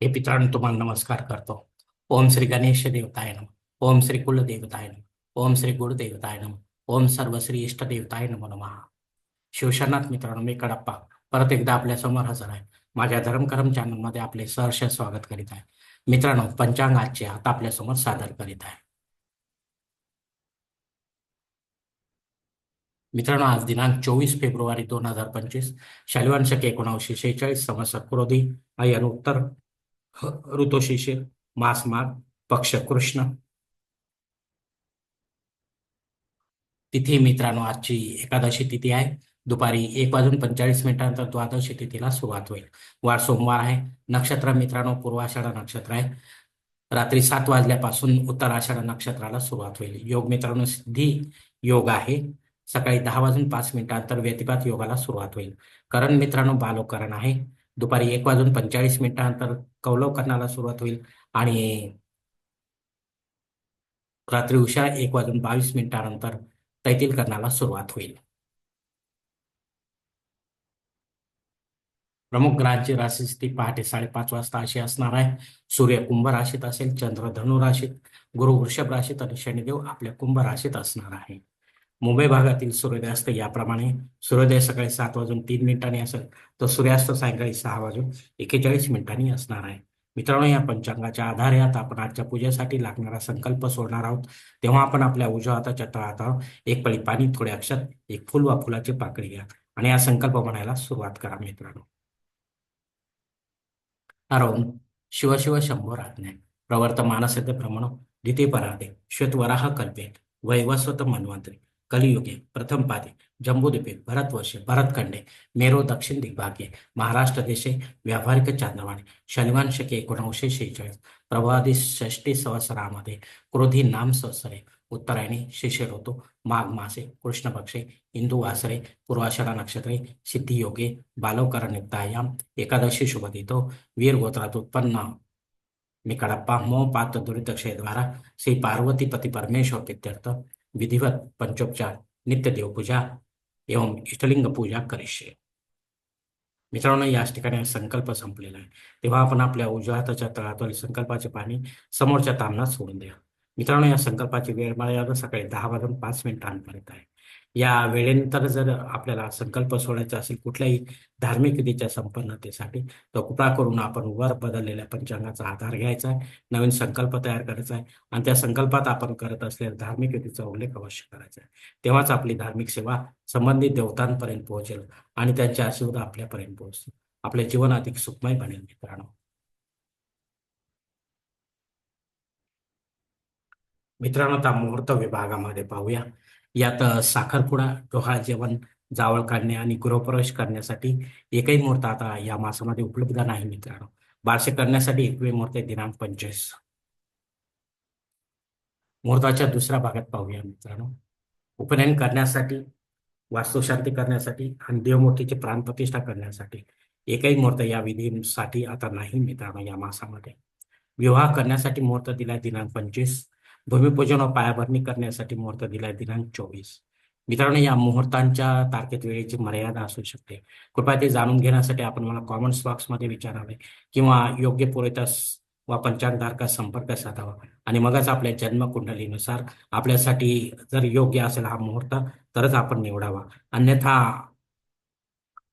हे मित्रांनो तुम्हाला नमस्कार करतो. ओम श्री गणेश देवताय नम. ओम श्री कुलदेवताय नम. ओम श्री गुरुदेवताय नम. ओम सर्व श्री इष्ट देवताय नमो नमः. शिवशनाथ मित्रांनो मी कडप्पा परत एकदा आपल्यासमोर हजर आहे. माझ्या धर्मकरम चॅनलमध्ये आपले सहर्ष स्वागत करीत आहे. मित्रांनो पंचांग आजचे आता आपल्यासमोर सादर करीत आहे. मित्रांनो आज दिनांक चोवीस फेब्रुवारी दोन हजार पंचवीस शालिवान शके एकोणावीसशे शेहेचाळीस समस्या क्रोधी आणि उत्तर ऋतुशिशिर मास माघ पक्ष कृष्ण. तिथी मित्रांनो आजची एकादशी तिथी आहे. दुपारी एक वाजून पंचेचाळीस मिनिटांनंतर द्वादशी तिथीला सुरुवात होईल. वार सोमवार आहे. नक्षत्र मित्रांनो पूर्वाषाढा नक्षत्र आहे. रात्री सात वाजल्यापासून उत्तराषाढा नक्षत्राला सुरुवात होईल. योग मित्रांनो सिद्धी योग आहे. सकाळी दहा वाजून पाच मिनिटांनंतर व्यतिपात योगाला सुरुवात होईल. करण मित्रांनो बालोकरण आहे. दुपारी एक वाजून पंचेचाळीस मिनिटांनंतर कौलवकरणाला सुरुवात होईल. आणि रात्री उशिरा एक वाजून बावीस मिनिटानंतर तैतील करण्याला सुरुवात होईल. प्रमुख ग्रहांची राशीस्थिती पहाटे साडेपाच वाजता अशी असणार आहे. सूर्य कुंभ राशीत असेल चंद्र धनु राशीत गुरु वृषभ राशीत आणि शनिदेव आपल्या कुंभ राशीत असणार आहे. मुंबई भागातील सूर्योदयास्त याप्रमाणे सूर्योदय सकाळी सात वाजून तीन मिनिटांनी असेल तर सूर्यास्त सायंकाळी सहा वाजून एकेचाळीस मिनिटांनी असणार आहे. मित्रांनो या पंचांगाच्या आधारे आता आपण आजच्या पूजेसाठी लागणारा संकल्प सोडणार आहोत. तेव्हा आपण आपल्या उजव्या हाताच्या तळात एक पळी पाणी थोडे अक्षर एक फुल वा फुलाची पाकळी घ्या आणि हा संकल्प म्हणायला सुरुवात करा मित्रांनो. हरवून शिवशिव शंभर शंभो राज्ञा प्रवर्त मानसते भ्रमण द्वितीय परादे श्वेतवराह कल्पेत वैवस्वत मन्वंतरी। कलियुगे प्रथम पादे जम्बूद्वीपे भरतवर्षे भरतखंडे मेरो दक्षिण दिग्भागे महाराष्ट्र देशे व्यावहारिक चांद्रवाणी शनिवांशके एकोणीसशे शेहेचाळीस प्रभादी षष्टी सहस्रामध्ये क्रोधी नाम सहस्रे उत्तरायणी शिष्य ऋतू माघ मासे कृष्णपक्षे इंदू वासरे पूर्वाषाढा नक्षत्रे सिद्धियोगे बालवकर नियुक्तायाम एकादशी शुभदितो वीर गोत्रात उत्पन्न मी कडप्पा मोह पात्र दुरित द्वारा श्री पार्वती पती परमेश्वर पित्यर्थ विधिवत पंचोपचार नित्य देवपूजा एवं इष्टलिंग पूजा करिष्य. मित्रांनो याच ठिकाणी संकल्प संपलेला आहे. तेव्हा आपण आपल्या उजव्या हाताच्या संकल्पाचे पाणी समोरच्या तामनात सोडून द्या मित्रांनो या संकल्पाची वेळ मर्यादा सकाळी दहा वाजून पाच मिनिटांपर्यंत आहे. या वेळेनंतर जर आपल्याला संकल्प सोडायचा असेल कुठल्याही धार्मिक विधीच्या संपन्नतेसाठी तर कृपा करून आपण वर बदललेल्या पंचांगाचा आधार घ्यायचा आहे नवीन संकल्प तयार करायचा आहे आणि त्या संकल्पात आपण करत असलेल्या धार्मिक विधीचा उल्लेख अवश्य करायचा आहे. तेव्हाच आपली धार्मिक सेवा संबंधित देवतांपर्यंत पोहोचेल आणि त्यांचे आशीर्वाद आपल्यापर्यंत पोहोचतील. आपले जीवन अधिक सुखमय बनेल मित्रांनो. मित्रांनो आता मुहूर्त विभागामध्ये पाहूया. यात साखरपुडा डोहाळ जेवण जावळ काढणे आणि गृहप्रवेश करण्यासाठी एकही मुहूर्त आता या मासामध्ये उपलब्ध नाही मित्रांनो. बारसे करण्यासाठी एकवे मुहूर्त आहे दिनांक पंचवीस. मुहूर्ताच्या दुसऱ्या भागात पाहूया मित्रांनो. उपनयन करण्यासाठी वास्तुशांती करण्यासाठी आणि देवमूर्तीची प्राणप्रतिष्ठा करण्यासाठी एकही मुहूर्त या विधीसाठी आता नाही मित्रांनो या मासामध्ये. विवाह करण्यासाठी मुहूर्त दिला दिनांक पंचवीस. भूमिपूजन व पायाभरणी करण्यासाठी मुहूर्त दिलाय दिनांक चोवीस. मित्रांनो या मुहूर्तांच्या तारखेत वेळेची मर्यादा असू शकते. कृपया ते जाणून घेण्यासाठी आपण मला कॉमेंट्स बॉक्समध्ये विचारावे किंवा योग्य पुरेतास वा पंचांगधारकास संपर्क साधावा. आणि मगच आपल्या जन्मकुंडलीनुसार आपल्यासाठी जर योग्य असेल हा मुहूर्त तरच आपण निवडावा. अन्यथा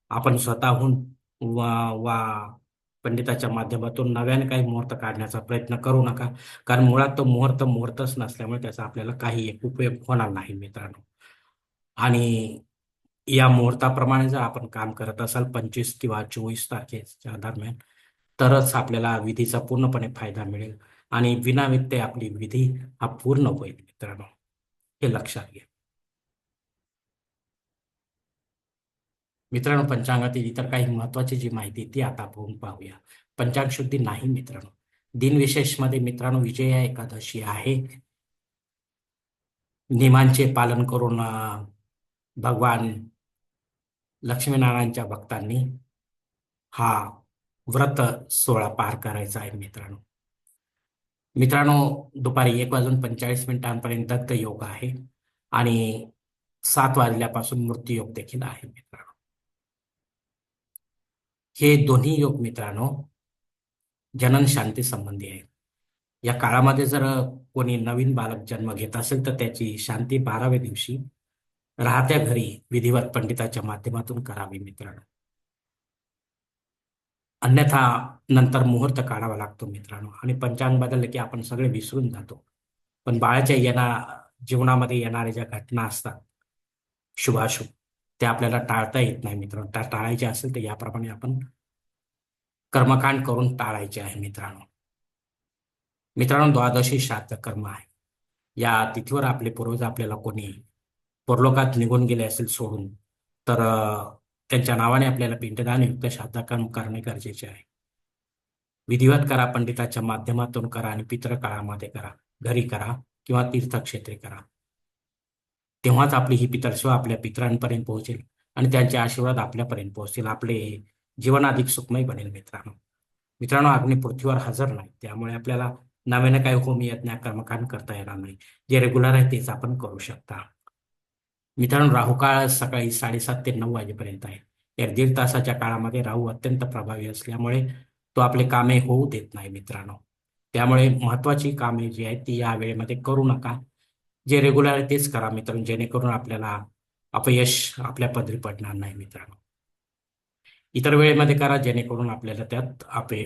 आपण स्वतःहून वा वा पंडिताच्या माध्यमातून नव्याने काही मुहूर्त काढण्याचा प्रयत्न करू नका. कारण मुळात तो मुहूर्त मुहूर्तच नसल्यामुळे त्याचा आपल्याला काही एक उपयोग होणार नाही मित्रांनो. आणि या मुहूर्ताप्रमाणे जर आपण काम करत असाल पंचवीस किंवा चोवीस तारखेच्या दरम्यान तरच आपल्याला विधीचा पूर्णपणे फायदा मिळेल. आणि विना आपली विधी हा पूर्ण होईल मित्रांनो. हे लक्षात घ्या. मित्रांनो पंचांगातील इतर काही महत्वाची जी माहिती ती आता आपण पाहूया. पंचांग शुद्धी नाही मित्रांनो. दिनविशेषमध्ये मित्रांनो विजया एकादशी आहे. नियमांचे पालन करून भगवान लक्ष्मीनारायणच्या भक्तांनी हा व्रत सोहळा पार करायचा आहे मित्रांनो. मित्रांनो दुपारी एक वाजून पंचेचाळीस मिनिटांपर्यंत दत्त योग आहे आणि सात वाजल्यापासून मृत्यूयोग देखील आहे मित्रांनो. हे दोन्ही योग मित्रांनो जनन शांती संबंधी आहे या काळामध्ये जर कोणी नवीन बालक जन्म घेत असेल तर त्याची शांती बाराव्या दिवशी राहत्या घरी विधिवत पंडिताच्या माध्यमातून करावी मित्रांनो. अन्यथा नंतर मुहूर्त काढावा लागतो मित्रांनो. आणि पंचांग बदलले की आपण सगळे विसरून जातो. पण बाळाच्या येणार जीवनामध्ये येणाऱ्या ज्या घटना असतात शुभाशुभ. त्या आपल्याला टाळता येत नाही मित्रांनो. त्या टाळायच्या असेल तर याप्रमाणे आपण कर्मकांड करून टाळायचे आहे मित्रांनो. मित्रांनो द्वादशी श्राद्ध कर्म आहे. या तिथीवर आपले पूर्वज आपल्याला कोणी परलोकात निघून गेले असेल सोडून तर त्यांच्या नावाने आपल्याला पिंडदान युक्त श्राद्ध करणे गरजेचे आहे. विधिवत करा पंडिताच्या माध्यमातून करा आणि पितृकाळामध्ये करा. घरी करा किंवा तीर्थक्षेत्री करा. तेव्हाच आपली ही पितरसेवा आपल्या पितरांपर्यंत पोहोचेल आणि त्यांचे आशीर्वाद आपल्यापर्यंत पोहोचतील. आपले जीवन अधिक सुखमय बनेल मित्रांनो. मित्रांनो अग्नी पृथ्वीवर हजर नाही. त्यामुळे आपल्याला नव्याने काही होम यज्ञ कर्मकांड करता येणार नाही. जे रेग्युलर आहे तेच आपण करू शकता. मित्रांनो राहू काळ सकाळी साडेसात ते नऊ वाजेपर्यंत आहे. या दीड तासाच्या काळामध्ये राहू अत्यंत प्रभावी असल्यामुळे तो आपले कामे होऊ देत नाही मित्रांनो. त्यामुळे महत्वाची कामे जी आहेत ती या वेळेमध्ये करू नका. जे रेग्युलर आहे तेच करा मित्रांनो जेणेकरून आपल्याला अपयश आपल्या पदरी पडणार नाही मित्रांनो. इतर वेळेमध्ये करा जेणेकरून आपल्याला त्यात अपे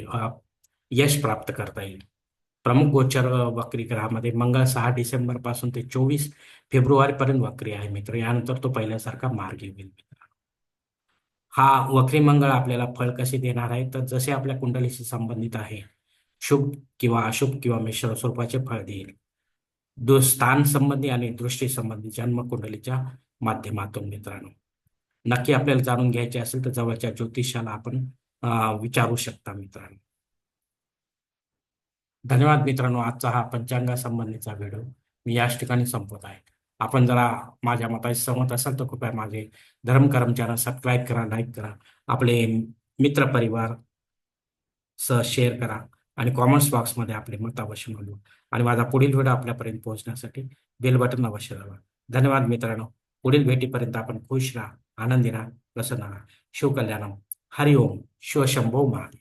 यश प्राप्त करता येईल. प्रमुख गोचर वक्री ग्रहामध्ये मंगळ सहा डिसेंबरपासून ते चोवीस फेब्रुवारी पर्यंत वक्री आहे मित्र. यानंतर तो पहिल्यासारखा मार्ग येईल मित्रांनो. हा वक्री मंगळ आपल्याला फळ कसे देणार आहे? तर जसे आपल्या कुंडलीशी संबंधित आहे शुभ किंवा अशुभ किंवा मिश्र स्वरूपाचे फळ देईल. दु स्थान संबंधी आणि दृष्टी संबंधी माध्यमातून मित्रांनो. नक्की आपल्याला जाणून घ्यायचे असेल तर जवळच्या ज्योतिषाला आपण विचारू शकता मित्रांनो. धन्यवाद मित्रांनो. आजचा हा पंचांगासंबंधीचा व्हिडिओ मी याच ठिकाणी संपवत आहे. आपण जरा माझ्या मताशी सहमत असाल तर कृपया माझे धर्म कर्म चॅनल सबस्क्राईब करा लाईक करा. आपले मित्र परिवार सह शेअर करा. आणि कॉमेंट्स बॉक्समध्ये आपले मत अवश्य नोंदवा आणि माझा पुढील व्हिडिओ आपल्यापर्यंत पोहोचण्यासाठी बेल बटन अवश्य दाबा. धन्यवाद मित्रांनो. पुढील भेटीपर्यंत आपण खुश राहा आनंदी राहा प्रसन्न राहा. शिवकल्याणम हरिओम. शिवशंभो महादेव